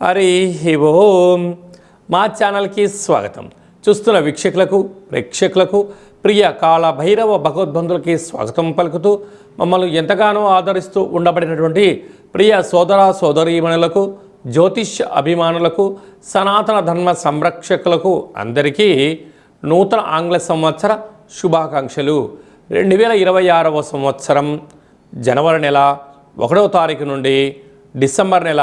హరి ఓం. మా ఛానల్కి స్వాగతం. చూస్తున్న వీక్షకులకు ప్రేక్షకులకు ప్రియ కాలభైరవ భగవద్బంధులకి స్వాగతం పలుకుతూ మమ్మల్ని ఎంతగానో ఆదరిస్తూ ఉండబడినటువంటి ప్రియ సోదర సోదరీమణులకు జ్యోతిష్ అభిమానులకు సనాతన ధర్మ సంరక్షకులకు అందరికీ నూతన ఆంగ్ల సంవత్సర శుభాకాంక్షలు. రెండు వేల ఇరవై ఆరవ సంవత్సరం జనవరి నెల ఒకటవ తారీఖు నుండి డిసెంబర్ నెల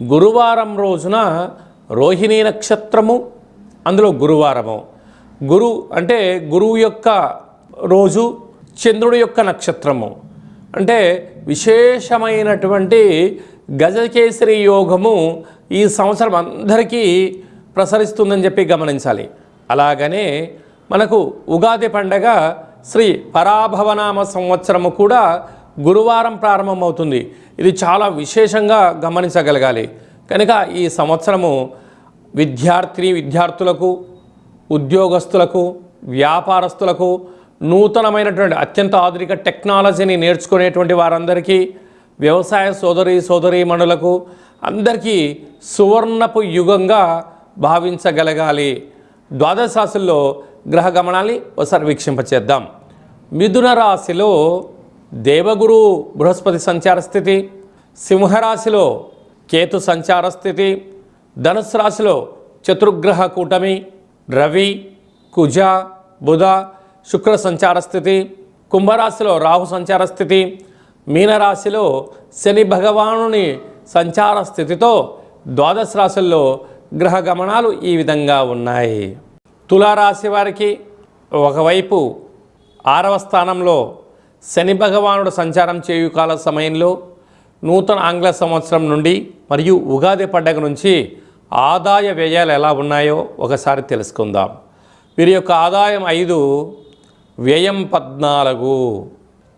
గురువారం రోజున రోహిణీ నక్షత్రము అందులో గురువారము. గురు అంటే గురువు యొక్క రోజు చంద్రుడి యొక్క నక్షత్రము. అంటే విశేషమైనటువంటి గజకేసరి యోగము ఈ సంవత్సరం అందరికీ ప్రసరిస్తుందని చెప్పి గమనించాలి. అలాగనే మనకు ఉగాది పండగ శ్రీ పరాభవనామ సంవత్సరము కూడా గురువారం ప్రారంభమవుతుంది. ఇది చాలా విశేషంగా గమనించగలగాలి. కనుక ఈ సంవత్సరము విద్యార్థిని విద్యార్థులకు ఉద్యోగస్తులకు వ్యాపారస్తులకు నూతనమైనటువంటి అత్యంత ఆధునిక టెక్నాలజీని నేర్చుకునేటువంటి వారందరికీ వ్యవసాయ సోదరి సోదరీమణులకు అందరికీ సువర్ణపు యుగంగా భావించగలగాలి. ద్వాదశ రాశుల్లో గ్రహ గమనాన్ని ఒకసారి వీక్షింపచేద్దాం. మిథున రాశిలో దేవగురు బృహస్పతి సంచార స్థితి సింహరాశిలో కేతు సంచార స్థితి ధనుసు రాశిలో చతుర్గ్రహ కూటమి రవి కుజ బుధ శుక్ర సంచార స్థితి కుంభరాశిలో రాహు సంచార స్థితి మీనరాశిలో శని భగవానుని సంచార స్థితితో ద్వాదశ రాశుల్లో గ్రహ గమనాలు ఈ విధంగా ఉన్నాయి. తులారాశి వారికి ఒకవైపు ఆరవ స్థానంలో శని భగవానుడు సంచారం చేయు కాల సమయంలో నూతన ఆంగ్ల సంవత్సరం నుండి మరియు ఉగాది పండగ నుంచి ఆదాయ వ్యయాలు ఎలా ఉన్నాయో ఒకసారి తెలుసుకుందాం. వీరి యొక్క ఆదాయం ఐదు వ్యయం పద్నాలుగు.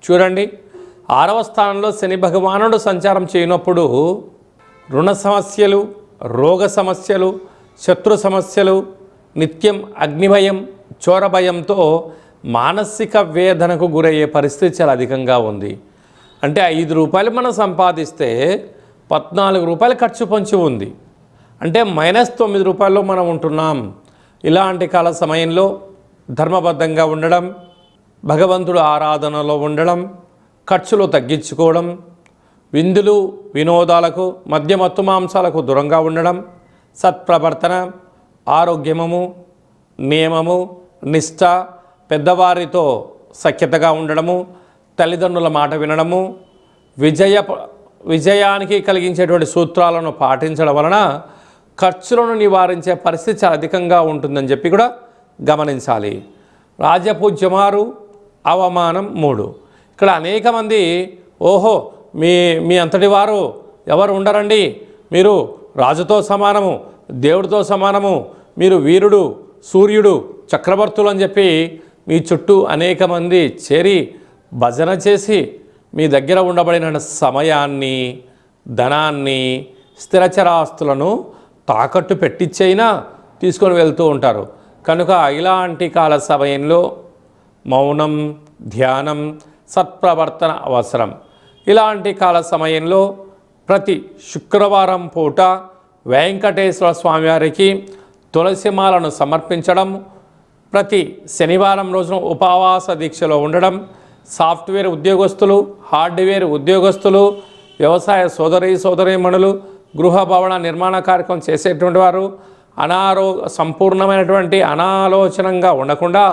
చూడండి ఆరవ స్థానంలో శని భగవానుడు సంచారం చేయనప్పుడు రుణ సమస్యలు రోగ సమస్యలు శత్రు సమస్యలు నిత్యం అగ్నిభయం చోరభయంతో మానసిక వేదనకు గురయ్యే పరిస్థితి చాలా అధికంగా ఉంది. అంటే ఐదు రూపాయలు మనం సంపాదిస్తే పద్నాలుగు రూపాయలు ఖర్చు పొంచి ఉంది. అంటే మైనస్ తొమ్మిది రూపాయల్లో మనం ఉంటున్నాం. ఇలాంటి కాల సమయంలో ధర్మబద్ధంగా ఉండడం భగవంతుడు ఆరాధనలో ఉండడం ఖర్చులు తగ్గించుకోవడం విందులు వినోదాలకు మద్యమత్తు మాంసాలకు దూరంగా ఉండడం సత్ప్రవర్తన ఆరోగ్యమము నియమము నిష్ఠ పెద్దవారితో సఖ్యతగా ఉండడము తల్లిదండ్రుల మాట వినడము విజయ విజయానికి కలిగించేటువంటి సూత్రాలను పాటించడం వలన ఖర్చులను నివారించే పరిస్థితి చాలా అధికంగా ఉంటుందని చెప్పి కూడా గమనించాలి. రాజపూజ్యమారు అవమానం మూడు. ఇక్కడ అనేక మంది ఓహో మీ మీ అంతటి వారు ఎవరు ఉండరండి? మీరు రాజుతో సమానము దేవుడితో సమానము మీరు వీరుడు సూర్యుడు చక్రవర్తులు అని చెప్పి మీ చుట్టూ అనేక మంది చేరి భజన చేసి మీ దగ్గర ఉండబడిన సమయాన్ని ధనాన్ని స్థిరచరాస్తులను తాకట్టు పెట్టించైనా తీసుకొని వెళ్తూ ఉంటారు. కనుక ఇలాంటి కాల సమయంలో మౌనం ధ్యానం సత్ప్రవర్తన అవసరం. ఇలాంటి కాల సమయంలో ప్రతి శుక్రవారం పూట వెంకటేశ్వర స్వామివారికి తులసిమాలను సమర్పించడం ప్రతి శనివారం రోజున ఉపవాస దీక్షలో ఉండడం సాఫ్ట్వేర్ ఉద్యోగస్తులు హార్డ్వేర్ ఉద్యోగస్తులు వ్యవసాయ సోదరి సోదరీమణులు గృహ భవన నిర్మాణ కార్యక్రమం చేసేటువంటి వారు అనారో సంపూర్ణమైనటువంటి అనాలోచనంగా ఉండకుండా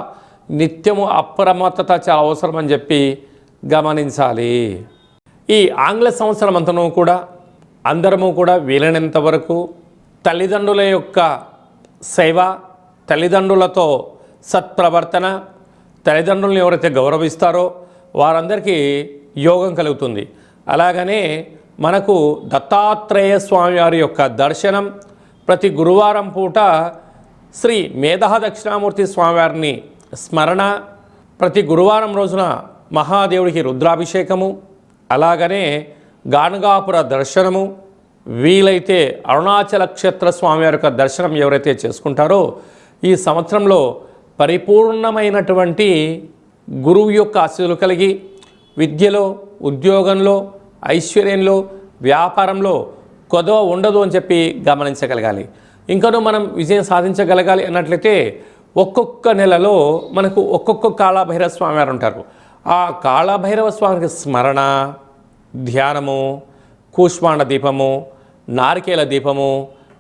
నిత్యము అప్రమత్తత చాలా అవసరమని చెప్పి గమనించాలి. ఈ ఆంగ్ల సంవత్సరం అంతను కూడా అందరము కూడా వీలైనంత వరకు తల్లిదండ్రుల యొక్క సేవ తల్లిదండ్రులతో సత్ప్రవర్తన తల్లిదండ్రులను ఎవరైతే గౌరవిస్తారో వారందరికీ యోగం కలుగుతుంది. అలాగనే మనకు దత్తాత్రేయ స్వామివారి యొక్క దర్శనం ప్రతి గురువారం పూట శ్రీ మేధా దక్షిణామూర్తి స్వామివారిని స్మరణ ప్రతి గురువారం రోజున మహాదేవుడికి రుద్రాభిషేకము అలాగనే గానగాపుర దర్శనము వీలైతే అరుణాచల క్షేత్ర స్వామివారి యొక్క దర్శనం ఎవరైతే చేసుకుంటారో ఈ సంవత్సరంలో పరిపూర్ణమైనటువంటి గురువు యొక్క ఆశలు కలిగి విద్యలో ఉద్యోగంలో ఐశ్వర్యంలో వ్యాపారంలో కొదవ ఉండదు అని చెప్పి గమనించగలగాలి. ఇంకనూ మనం విజయం సాధించగలగాలి అన్నట్లయితే ఒక్కొక్క నెలలో మనకు ఒక్కొక్క కాళభైరవ స్వామి వారు ఉంటారు. ఆ కాళభైరవ స్వామికి స్మరణ ధ్యానము కూష్మాండ దీపము నారికేల దీపము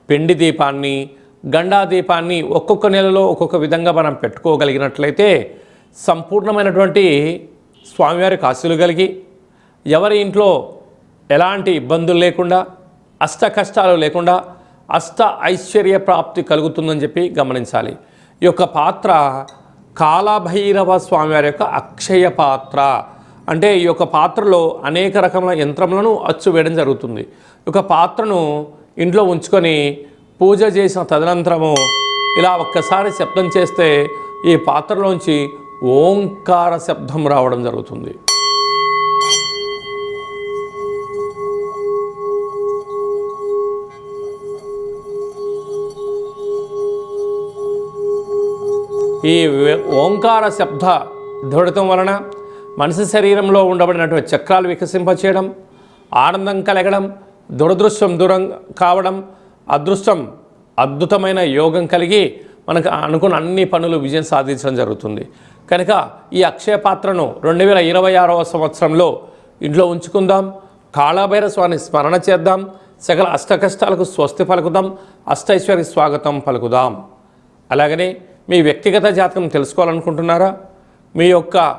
పిండి దీపాన్ని గండా దీపాన్ని ఒక్కొక్క నెలలో ఒక్కొక్క విధంగా మనం పెట్టుకోగలిగినట్లయితే సంపూర్ణమైనటువంటి స్వామివారికి ఆశలు కలిగి ఎవరి ఇంట్లో ఎలాంటి ఇబ్బందులు లేకుండా అష్ట కష్టాలు లేకుండా అష్ట ఐశ్వర్య ప్రాప్తి కలుగుతుందని చెప్పి గమనించాలి. ఈ యొక్క పాత్ర కాలభైరవ స్వామివారి యొక్క అక్షయ పాత్ర. అంటే ఈ యొక్క పాత్రలో అనేక రకముల యంత్రములను అచ్చు వేయడం జరుగుతుంది. ఒక యొక్క పాత్రను ఇంట్లో ఉంచుకొని పూజ చేసిన తదనంతరము ఇలా ఒక్కసారి శబ్దం చేస్తే ఈ పాత్రలోంచి ఓంకార శబ్దం రావడం జరుగుతుంది. ఈ ఓంకార శబ్ద ధృడతం వలన మనిషి శరీరంలో ఉండబడినటువంటి చక్రాలు వికసింపచేయడం ఆనందం కలగడం దురదృష్టం దూరం కావడం అదృష్టం అద్భుతమైన యోగం కలిగి మనకు అనుకున్న అన్ని పనులు విజయం సాధించడం జరుగుతుంది. కనుక ఈ అక్షయ పాత్రను రెండు వేల ఇరవై ఆరవ సంవత్సరంలో ఇంట్లో ఉంచుకుందాం. కాళాభైర స్వామిని స్మరణ చేద్దాం. సకల అష్ట కష్టాలకు స్వస్తి పలుకుదాం. అష్టైశ్వర్య స్వాగతం పలుకుదాం. అలాగనే మీ వ్యక్తిగత జాతకం తెలుసుకోవాలనుకుంటున్నారా? మీ యొక్క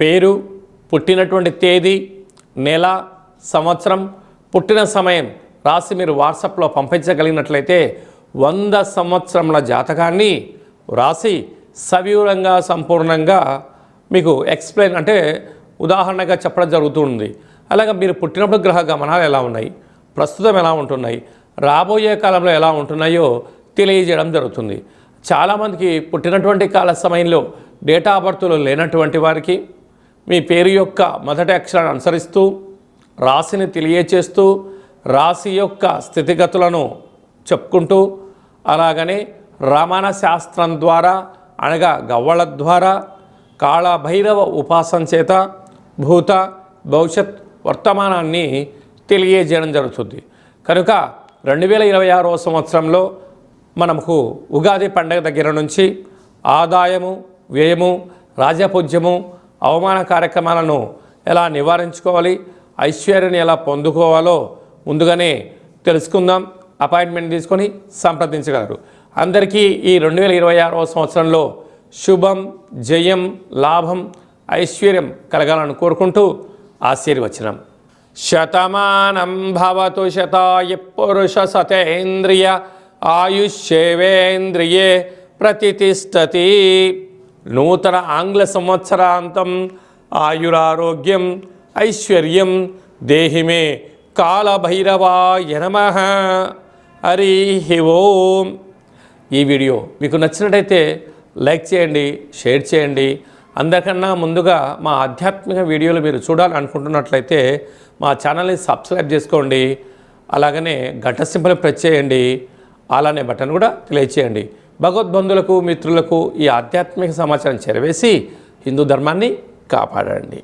పేరు పుట్టినటువంటి తేదీ నెల సంవత్సరం పుట్టిన సమయం రాసి మీరు వాట్సాప్లో పంపించగలిగినట్లయితే వంద సంవత్సరముల జాతకాన్ని రాసి సవివరంగా సంపూర్ణంగా మీకు ఎక్స్ప్లెయిన్ అంటే ఉదాహరణగా చెప్పడం జరుగుతుంది. అలాగే మీరు పుట్టినప్పుడు గ్రహ గమనాలు ఎలా ఉన్నాయి? ప్రస్తుతం ఎలా ఉంటున్నాయి? రాబోయే కాలంలో ఎలా ఉంటున్నాయో తెలియజేయడం జరుగుతుంది. చాలామందికి పుట్టినటువంటి కాల సమయంలో డేటా ఆఫ్ బర్త్లో లేనటువంటి వారికి మీ పేరు యొక్క మొదటి అక్షరాన్ని అనుసరిస్తూ రాశిని తెలియచేస్తూ రాశి యొక్క స్థితిగతులను చెప్పుకుంటూ అలాగనే రమణ శాస్త్రం ద్వారా అనగా గవ్వళ ద్వారా కాళభైరవ ఉపాసన చేత భూత భవిష్యత్ వర్తమానాన్ని తెలియజేయడం జరుగుతుంది. కనుక రెండు వేల ఇరవై ఆరో సంవత్సరంలో మనకు ఉగాది పండగ దగ్గర నుంచి ఆదాయము వ్యయము రాజపూజ్యము అవమాన కార్యక్రమాలను ఎలా నివారించుకోవాలి ఐశ్వర్యాన్ని ఎలా పొందుకోవాలో ముందుగానే తెలుసుకుందాం. అపాయింట్మెంట్ తీసుకొని సంప్రదించగలరు. అందరికీ ఈ రెండు వేల ఇరవై ఆరవ సంవత్సరంలో శుభం జయం లాభం ఐశ్వర్యం కలగాలని కోరుకుంటూ ఆశీర్వచనం. శతమానం భవతు శతాయ పురుష సతేంద్రియ ఆయుష్యేవేంద్రియే ప్రతిష్టతి. నూతన ఆంగ్ల సంవత్సరాంతం ఆయురారోగ్యం ఐశ్వర్యం దేహిమే కాలభైరవాయ నమ. హరి ఓం. ఈ వీడియో మీకు నచ్చినట్టయితే లైక్ చేయండి షేర్ చేయండి. అందరికన్నా ముందుగా మా ఆధ్యాత్మిక వీడియోలు మీరు చూడాలనుకుంటున్నట్లయితే మా ఛానల్ని సబ్స్క్రైబ్ చేసుకోండి. అలాగనే గంట సింపుల్ ప్రెస్ చేయండి. అలానే బటన్ కూడా తెలియచేయండి. భగవద్బంధులకు మిత్రులకు ఈ ఆధ్యాత్మిక సమాచారం చేరవేసి హిందూ ధర్మాన్ని కాపాడండి.